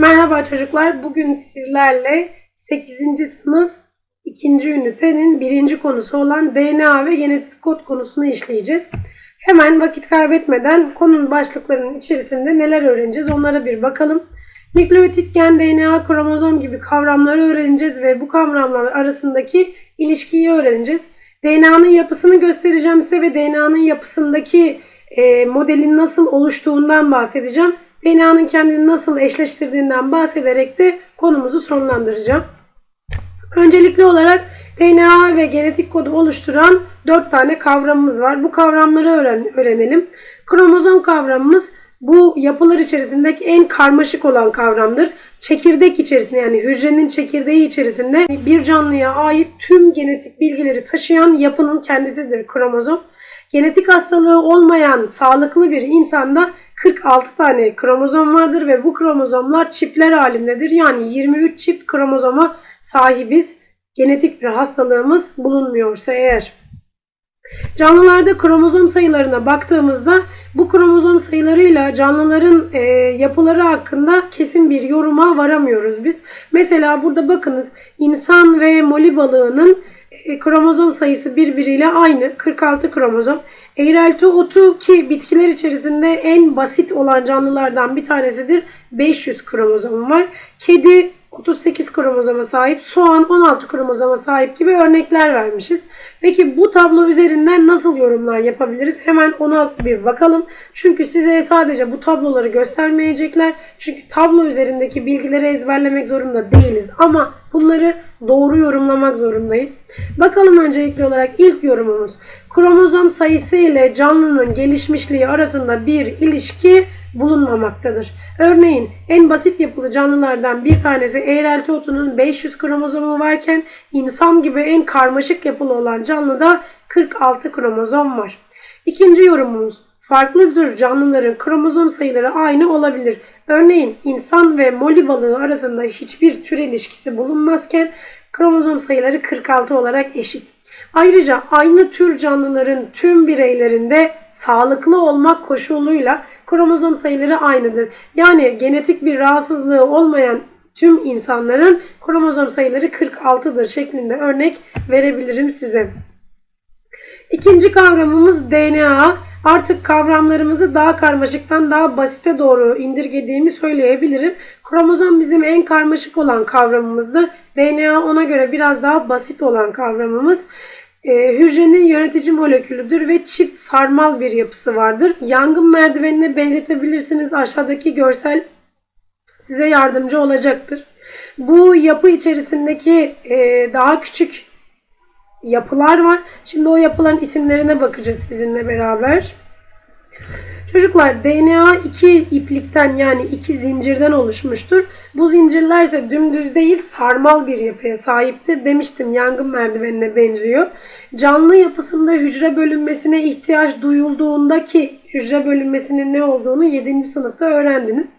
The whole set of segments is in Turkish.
Merhaba çocuklar. Bugün sizlerle 8. sınıf 2. ünitenin birinci konusu olan DNA ve genetik kod konusunu işleyeceğiz. Hemen vakit kaybetmeden konunun başlıklarının içerisinde neler öğreneceğiz onlara bir bakalım. Nükleotit, gen, DNA, kromozom gibi kavramları öğreneceğiz ve bu kavramlar arasındaki ilişkiyi öğreneceğiz. DNA'nın yapısını göstereceğim size ve DNA'nın yapısındaki e, modelin nasıl oluştuğundan bahsedeceğim. DNA'nın kendini nasıl eşleştirdiğinden bahsederek de konumuzu sonlandıracağım. Öncelikli olarak DNA ve genetik kodu oluşturan 4 tane kavramımız var. Bu kavramları öğren öğrenelim. Kromozom kavramımız bu yapılar içerisindeki en karmaşık olan kavramdır. Çekirdek içerisinde yani hücrenin çekirdeği içerisinde bir canlıya ait tüm genetik bilgileri taşıyan yapının kendisidir kromozom. Genetik hastalığı olmayan sağlıklı bir insanda 46 tane kromozom vardır ve bu kromozomlar çiftler halindedir. Yani 23 çift kromozoma sahibiz. Genetik bir hastalığımız bulunmuyorsa eğer. Canlılarda kromozom sayılarına baktığımızda bu kromozom sayılarıyla canlıların e, yapıları hakkında kesin bir yoruma varamıyoruz biz. Mesela burada bakınız insan ve moli balığının e, kromozom sayısı birbiriyle aynı 46 kromozom. Eğrelti otu ki bitkiler içerisinde en basit olan canlılardan bir tanesidir. 500 kromozom var. Kedi 38 kromozoma sahip, soğan 16 kromozoma sahip gibi örnekler vermişiz. Peki bu tablo üzerinden nasıl yorumlar yapabiliriz? Hemen ona bir bakalım. Çünkü size sadece bu tabloları göstermeyecekler. Çünkü tablo üzerindeki bilgileri ezberlemek zorunda değiliz. Ama bunları doğru yorumlamak zorundayız. Bakalım öncelikli olarak ilk yorumumuz. Kromozom sayısı ile canlının gelişmişliği arasında bir ilişki bulunmamaktadır. Örneğin en basit yapılı canlılardan bir tanesi eğrelti otunun 500 kromozomu varken insan gibi en karmaşık yapılı olan canlıda 46 kromozom var. İkinci yorumumuz farklı tür canlıların kromozom sayıları aynı olabilir. Örneğin insan ve moli balığı arasında hiçbir tür ilişkisi bulunmazken kromozom sayıları 46 olarak eşit. Ayrıca aynı tür canlıların tüm bireylerinde sağlıklı olmak koşuluyla kromozom sayıları aynıdır. Yani genetik bir rahatsızlığı olmayan tüm insanların kromozom sayıları 46'dır şeklinde örnek verebilirim size. İkinci kavramımız DNA. Artık kavramlarımızı daha karmaşıktan daha basite doğru indirgediğimi söyleyebilirim. Kromozom bizim en karmaşık olan kavramımızdı. DNA ona göre biraz daha basit olan kavramımız. E, hücrenin yönetici molekülüdür ve çift sarmal bir yapısı vardır. Yangın merdivenine benzetebilirsiniz. Aşağıdaki görsel size yardımcı olacaktır. Bu yapı içerisindeki e, daha küçük yapılar var. Şimdi o yapıların isimlerine bakacağız sizinle beraber. Çocuklar DNA iki iplikten yani iki zincirden oluşmuştur. Bu zincirler ise dümdüz değil sarmal bir yapıya sahiptir. Demiştim yangın merdivenine benziyor. Canlı yapısında hücre bölünmesine ihtiyaç duyulduğunda ki hücre bölünmesinin ne olduğunu 7. sınıfta öğrendiniz.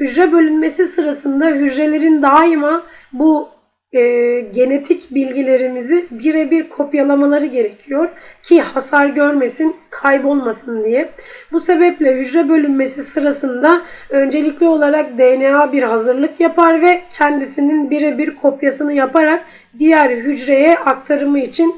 Hücre bölünmesi sırasında hücrelerin daima bu e, genetik bilgilerimizi birebir kopyalamaları gerekiyor ki hasar görmesin, kaybolmasın diye. Bu sebeple hücre bölünmesi sırasında öncelikli olarak DNA bir hazırlık yapar ve kendisinin birebir kopyasını yaparak diğer hücreye aktarımı için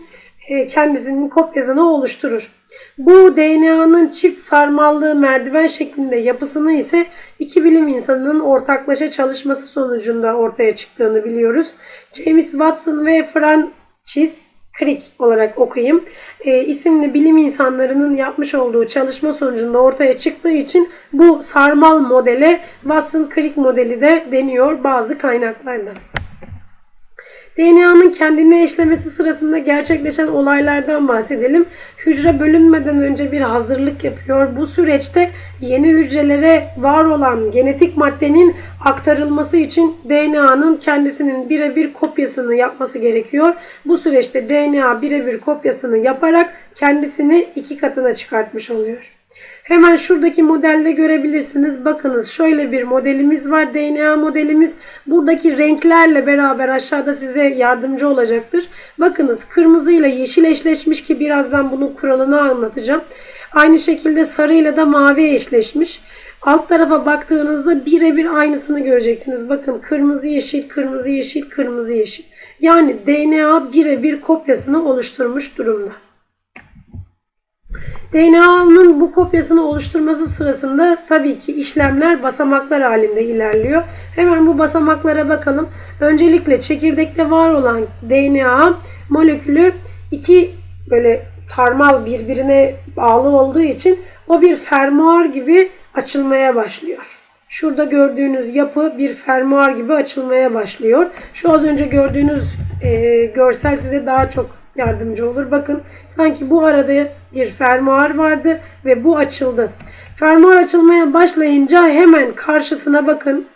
e, kendisinin kopyasını oluşturur. Bu DNA'nın çift sarmallığı merdiven şeklinde yapısını ise iki bilim insanının ortaklaşa çalışması sonucunda ortaya çıktığını biliyoruz. James Watson ve Francis Crick olarak okuyayım. E, isimli bilim insanlarının yapmış olduğu çalışma sonucunda ortaya çıktığı için bu sarmal modele Watson-Crick modeli de deniyor bazı kaynaklarda. DNA'nın kendini eşlemesi sırasında gerçekleşen olaylardan bahsedelim. Hücre bölünmeden önce bir hazırlık yapıyor. Bu süreçte yeni hücrelere var olan genetik maddenin aktarılması için DNA'nın kendisinin birebir kopyasını yapması gerekiyor. Bu süreçte DNA birebir kopyasını yaparak kendisini iki katına çıkartmış oluyor. Hemen şuradaki modelde görebilirsiniz. Bakınız şöyle bir modelimiz var. DNA modelimiz. Buradaki renklerle beraber aşağıda size yardımcı olacaktır. Bakınız kırmızı ile yeşil eşleşmiş ki birazdan bunun kuralını anlatacağım. Aynı şekilde sarı ile de mavi eşleşmiş. Alt tarafa baktığınızda birebir aynısını göreceksiniz. Bakın kırmızı yeşil, kırmızı yeşil, kırmızı yeşil. Yani DNA birebir kopyasını oluşturmuş durumda. DNA'nın bu kopyasını oluşturması sırasında tabii ki işlemler basamaklar halinde ilerliyor. Hemen bu basamaklara bakalım. Öncelikle çekirdekte var olan DNA molekülü iki böyle sarmal birbirine bağlı olduğu için o bir fermuar gibi açılmaya başlıyor. Şurada gördüğünüz yapı bir fermuar gibi açılmaya başlıyor. Şu az önce gördüğünüz e, görsel size daha çok yardımcı olur. Bakın sanki bu arada bir fermuar vardı ve bu açıldı. Fermuar açılmaya başlayınca hemen karşısına bakın.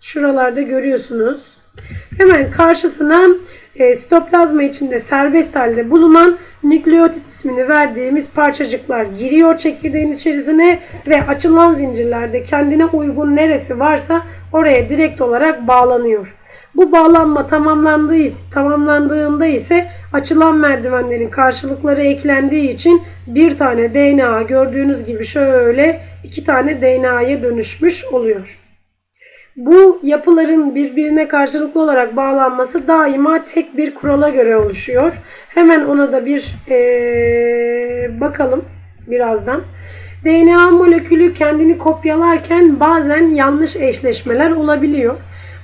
Şuralarda görüyorsunuz. Hemen karşısına e, sitoplazma içinde serbest halde bulunan nükleotit ismini verdiğimiz parçacıklar giriyor çekirdeğin içerisine ve açılan zincirlerde kendine uygun neresi varsa oraya direkt olarak bağlanıyor. Bu bağlanma tamamlandığı, tamamlandığında ise açılan merdivenlerin karşılıkları eklendiği için bir tane DNA gördüğünüz gibi şöyle iki tane DNA'ya dönüşmüş oluyor. Bu yapıların birbirine karşılıklı olarak bağlanması daima tek bir kurala göre oluşuyor. Hemen ona da bir ee, bakalım birazdan. DNA molekülü kendini kopyalarken bazen yanlış eşleşmeler olabiliyor.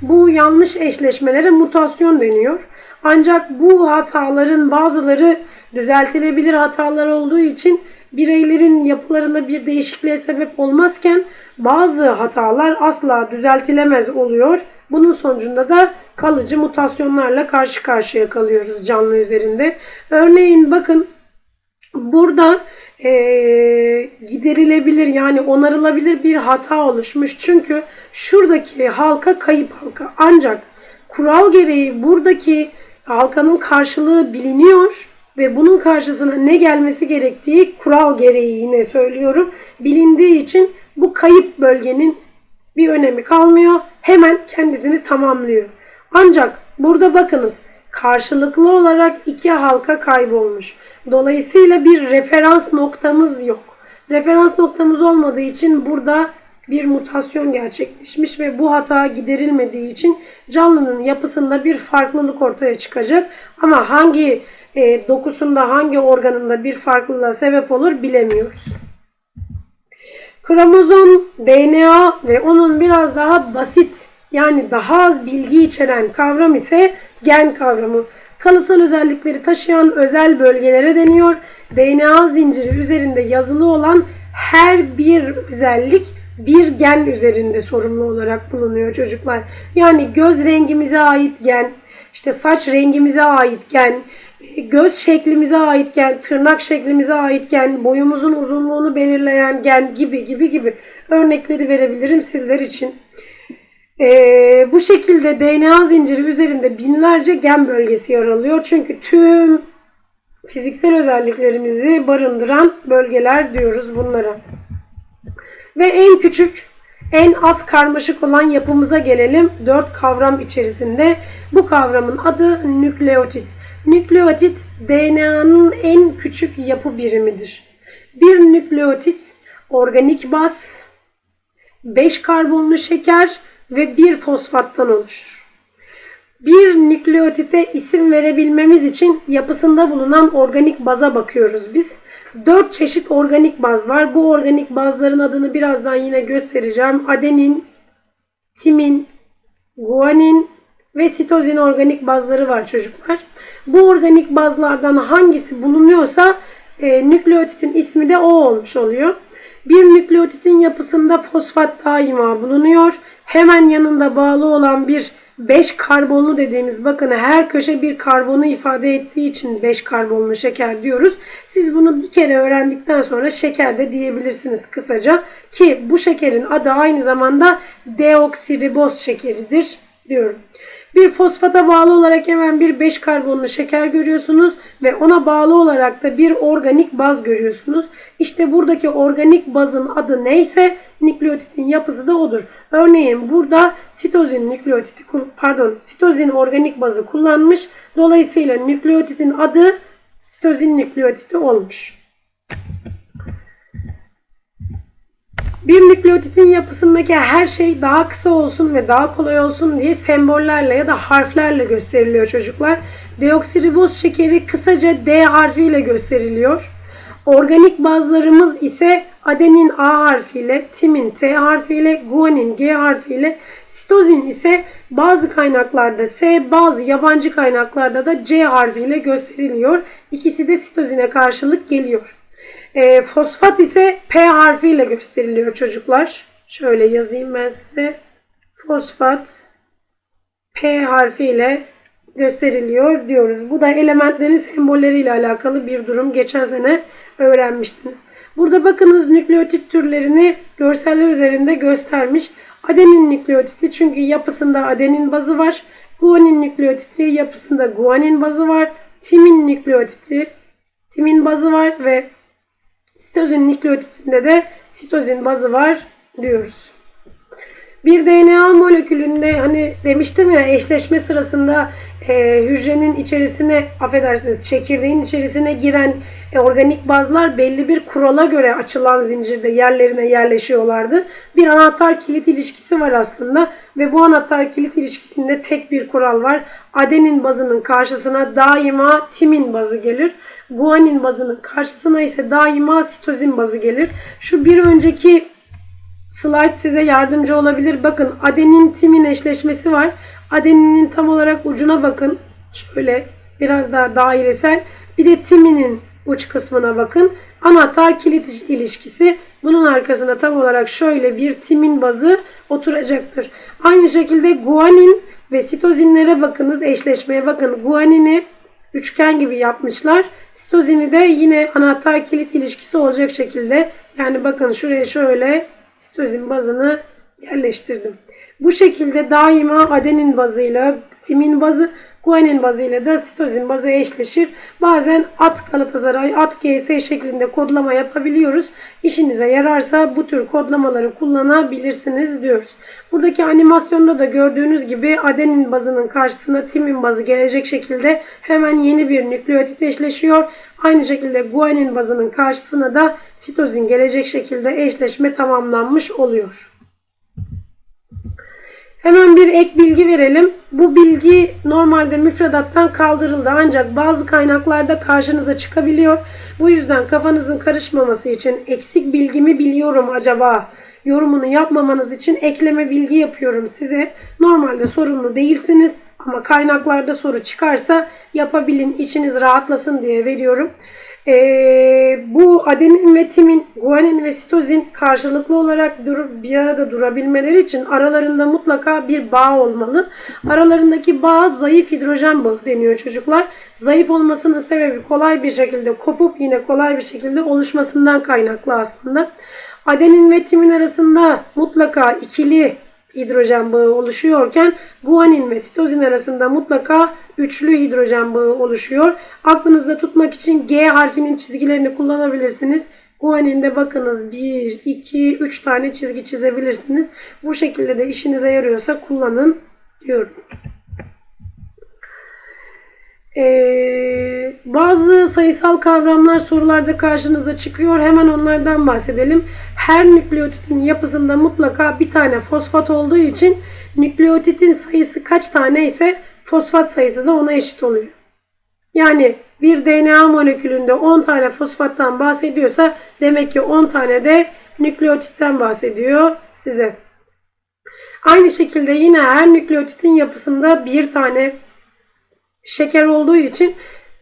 Bu yanlış eşleşmelere mutasyon deniyor. Ancak bu hataların bazıları düzeltilebilir hatalar olduğu için bireylerin yapılarında bir değişikliğe sebep olmazken bazı hatalar asla düzeltilemez oluyor. Bunun sonucunda da kalıcı mutasyonlarla karşı karşıya kalıyoruz canlı üzerinde. Örneğin bakın burada e, giderilebilir yani onarılabilir bir hata oluşmuş. Çünkü şuradaki halka kayıp halka. Ancak kural gereği buradaki halkanın karşılığı biliniyor ve bunun karşısına ne gelmesi gerektiği kural gereği yine söylüyorum. Bilindiği için bu kayıp bölgenin bir önemi kalmıyor. Hemen kendisini tamamlıyor. Ancak burada bakınız karşılıklı olarak iki halka kaybolmuş. Dolayısıyla bir referans noktamız yok. Referans noktamız olmadığı için burada bir mutasyon gerçekleşmiş ve bu hata giderilmediği için canlının yapısında bir farklılık ortaya çıkacak. Ama hangi e, dokusunda, hangi organında bir farklılığa sebep olur bilemiyoruz. Kromozom, DNA ve onun biraz daha basit yani daha az bilgi içeren kavram ise gen kavramı. Kalıtsal özellikleri taşıyan özel bölgelere deniyor. DNA zinciri üzerinde yazılı olan her bir özellik bir gen üzerinde sorumlu olarak bulunuyor çocuklar. Yani göz rengimize ait gen, işte saç rengimize ait gen, göz şeklimize ait gen, tırnak şeklimize ait gen, boyumuzun uzunluğunu belirleyen gen gibi gibi gibi örnekleri verebilirim sizler için. Ee, bu şekilde DNA zinciri üzerinde binlerce gen bölgesi yer alıyor. Çünkü tüm fiziksel özelliklerimizi barındıran bölgeler diyoruz bunlara. Ve en küçük, en az karmaşık olan yapımıza gelelim. Dört kavram içerisinde. Bu kavramın adı nükleotit. Nükleotit DNA'nın en küçük yapı birimidir. Bir nükleotit organik baz, 5 karbonlu şeker ve bir fosfattan oluşur. Bir nükleotite isim verebilmemiz için yapısında bulunan organik baza bakıyoruz biz. 4 çeşit organik baz var. Bu organik bazların adını birazdan yine göstereceğim. Adenin, timin, guanin ve sitozin organik bazları var çocuklar. Bu organik bazlardan hangisi bulunuyorsa e, nükleotitin ismi de o olmuş oluyor. Bir nükleotitin yapısında fosfat daima bulunuyor. Hemen yanında bağlı olan bir 5 karbonlu dediğimiz bakın her köşe bir karbonu ifade ettiği için 5 karbonlu şeker diyoruz. Siz bunu bir kere öğrendikten sonra şeker de diyebilirsiniz kısaca ki bu şekerin adı aynı zamanda deoksiriboz şekeridir diyorum. Bir fosfata bağlı olarak hemen bir 5 karbonlu şeker görüyorsunuz ve ona bağlı olarak da bir organik baz görüyorsunuz. İşte buradaki organik bazın adı neyse nükleotitin yapısı da odur. Örneğin burada sitozin nükleotiti pardon sitozin organik bazı kullanmış. Dolayısıyla nükleotitin adı sitozin nükleotiti olmuş. Bir nükleotitin yapısındaki her şey daha kısa olsun ve daha kolay olsun diye sembollerle ya da harflerle gösteriliyor çocuklar. Deoksiriboz şekeri kısaca D harfiyle gösteriliyor. Organik bazlarımız ise adenin A harfiyle, timin T harfiyle, guanin G harfiyle, sitozin ise bazı kaynaklarda S, bazı yabancı kaynaklarda da C harfiyle gösteriliyor. İkisi de sitozine karşılık geliyor. E, fosfat ise P harfiyle gösteriliyor çocuklar. Şöyle yazayım ben size. Fosfat P harfiyle gösteriliyor diyoruz. Bu da elementlerin sembolleriyle alakalı bir durum. Geçen sene öğrenmiştiniz. Burada bakınız nükleotit türlerini görseller üzerinde göstermiş. Adenin nükleotiti çünkü yapısında adenin bazı var. Guanin nükleotiti yapısında guanin bazı var. Timin nükleotiti timin bazı var ve sitozin nükleotitinde de sitozin bazı var diyoruz. Bir DNA molekülünde hani demiştim ya eşleşme sırasında e, hücrenin içerisine affedersiniz çekirdeğin içerisine giren e, organik bazlar belli bir kurala göre açılan zincirde yerlerine yerleşiyorlardı. Bir anahtar kilit ilişkisi var aslında ve bu anahtar kilit ilişkisinde tek bir kural var. Adenin bazının karşısına daima timin bazı gelir. Guanin bazının karşısına ise daima sitozin bazı gelir. Şu bir önceki slide size yardımcı olabilir. Bakın adenin timin eşleşmesi var. Adeninin tam olarak ucuna bakın. Şöyle biraz daha dairesel. Bir de timinin uç kısmına bakın. Anahtar kilit ilişkisi. Bunun arkasında tam olarak şöyle bir timin bazı oturacaktır. Aynı şekilde guanin ve sitozinlere bakınız. Eşleşmeye bakın. Guanini üçgen gibi yapmışlar. Sitozini de yine anahtar kilit ilişkisi olacak şekilde. Yani bakın şuraya şöyle sitozin bazını yerleştirdim. Bu şekilde daima adenin bazıyla timin bazı, guanin bazıyla da sitozin bazı eşleşir. Bazen at Galatasaray, at GS şeklinde kodlama yapabiliyoruz. İşinize yararsa bu tür kodlamaları kullanabilirsiniz diyoruz. Buradaki animasyonda da gördüğünüz gibi adenin bazının karşısına timin bazı gelecek şekilde hemen yeni bir nükleotit eşleşiyor. Aynı şekilde guanin bazının karşısına da sitozin gelecek şekilde eşleşme tamamlanmış oluyor. Hemen bir ek bilgi verelim. Bu bilgi normalde müfredattan kaldırıldı ancak bazı kaynaklarda karşınıza çıkabiliyor. Bu yüzden kafanızın karışmaması için eksik bilgimi biliyorum acaba yorumunu yapmamanız için ekleme bilgi yapıyorum size. Normalde sorumlu değilsiniz ama kaynaklarda soru çıkarsa yapabilin, içiniz rahatlasın diye veriyorum. Ee, bu adenin ve timin, guanin ve sitozin karşılıklı olarak durup bir arada durabilmeleri için aralarında mutlaka bir bağ olmalı. Aralarındaki bağ zayıf hidrojen bağı deniyor çocuklar. Zayıf olmasının sebebi kolay bir şekilde kopup yine kolay bir şekilde oluşmasından kaynaklı aslında. Adenin ve timin arasında mutlaka ikili hidrojen bağı oluşuyorken guanin ve sitozin arasında mutlaka üçlü hidrojen bağı oluşuyor. Aklınızda tutmak için G harfinin çizgilerini kullanabilirsiniz. Guaninde bakınız 1, 2, 3 tane çizgi çizebilirsiniz. Bu şekilde de işinize yarıyorsa kullanın diyorum. Ee, bazı sayısal kavramlar sorularda karşınıza çıkıyor. Hemen onlardan bahsedelim. Her nükleotitin yapısında mutlaka bir tane fosfat olduğu için nükleotitin sayısı kaç tane ise fosfat sayısı da ona eşit oluyor. Yani bir DNA molekülünde 10 tane fosfattan bahsediyorsa demek ki 10 tane de nükleotitten bahsediyor size. Aynı şekilde yine her nükleotitin yapısında bir tane şeker olduğu için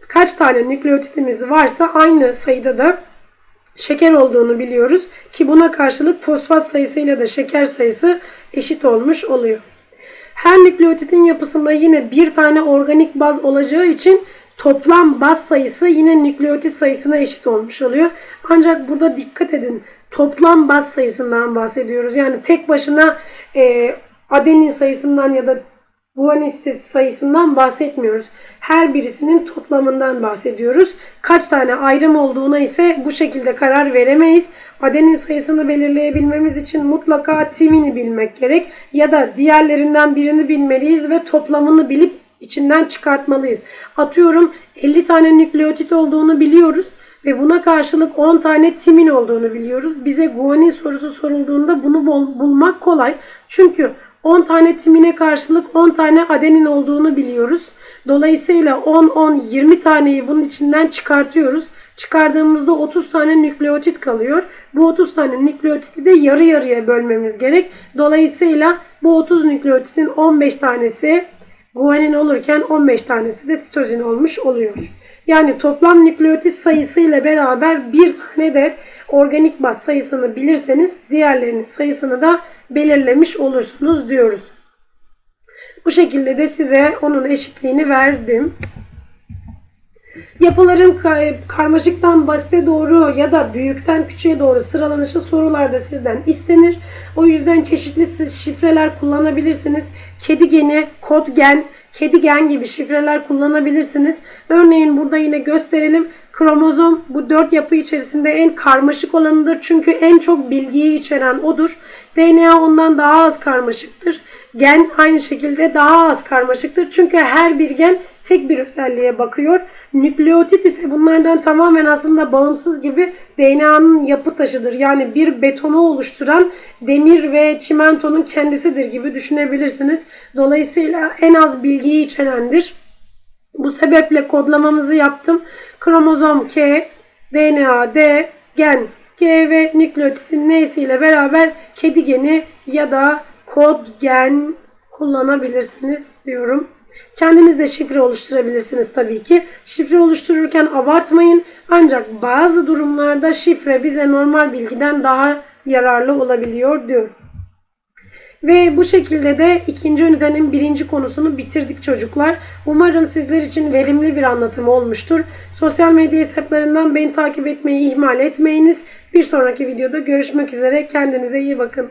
kaç tane nükleotitimiz varsa aynı sayıda da şeker olduğunu biliyoruz ki buna karşılık fosfat sayısıyla da şeker sayısı eşit olmuş oluyor. Her nükleotitin yapısında yine bir tane organik baz olacağı için toplam baz sayısı yine nükleotit sayısına eşit olmuş oluyor. Ancak burada dikkat edin toplam baz sayısından bahsediyoruz. Yani tek başına e, adenin sayısından ya da guanin sayısından bahsetmiyoruz. Her birisinin toplamından bahsediyoruz. Kaç tane ayrım olduğuna ise bu şekilde karar veremeyiz. Adenin sayısını belirleyebilmemiz için mutlaka timini bilmek gerek ya da diğerlerinden birini bilmeliyiz ve toplamını bilip içinden çıkartmalıyız. Atıyorum 50 tane nükleotit olduğunu biliyoruz. Ve buna karşılık 10 tane timin olduğunu biliyoruz. Bize guanin sorusu sorulduğunda bunu bul- bulmak kolay. Çünkü 10 tane timine karşılık 10 tane adenin olduğunu biliyoruz. Dolayısıyla 10, 10, 20 taneyi bunun içinden çıkartıyoruz. Çıkardığımızda 30 tane nükleotit kalıyor. Bu 30 tane nükleotiti de yarı yarıya bölmemiz gerek. Dolayısıyla bu 30 nükleotitin 15 tanesi guanin olurken 15 tanesi de sitozin olmuş oluyor. Yani toplam nükleotit sayısıyla beraber bir tane de organik baz sayısını bilirseniz diğerlerinin sayısını da belirlemiş olursunuz diyoruz. Bu şekilde de size onun eşitliğini verdim. Yapıların ka- karmaşıktan basite doğru ya da büyükten küçüğe doğru sıralanışı sorularda sizden istenir. O yüzden çeşitli şifreler kullanabilirsiniz. Kedi geni, kod gen, kedi gen gibi şifreler kullanabilirsiniz. Örneğin burada yine gösterelim. Kromozom bu dört yapı içerisinde en karmaşık olanıdır. Çünkü en çok bilgiyi içeren odur. DNA ondan daha az karmaşıktır. Gen aynı şekilde daha az karmaşıktır. Çünkü her bir gen tek bir özelliğe bakıyor. Nükleotit ise bunlardan tamamen aslında bağımsız gibi DNA'nın yapı taşıdır. Yani bir betonu oluşturan demir ve çimentonun kendisidir gibi düşünebilirsiniz. Dolayısıyla en az bilgiyi içerendir. Bu sebeple kodlamamızı yaptım. Kromozom K, DNA D, gen G ve nükleotitin neysiyle beraber kedi geni ya da kod gen kullanabilirsiniz diyorum. Kendiniz de şifre oluşturabilirsiniz tabii ki. Şifre oluştururken abartmayın. Ancak bazı durumlarda şifre bize normal bilgiden daha yararlı olabiliyor diyorum. Ve bu şekilde de ikinci ünitenin birinci konusunu bitirdik çocuklar. Umarım sizler için verimli bir anlatım olmuştur. Sosyal medya hesaplarından beni takip etmeyi ihmal etmeyiniz. Bir sonraki videoda görüşmek üzere. Kendinize iyi bakın.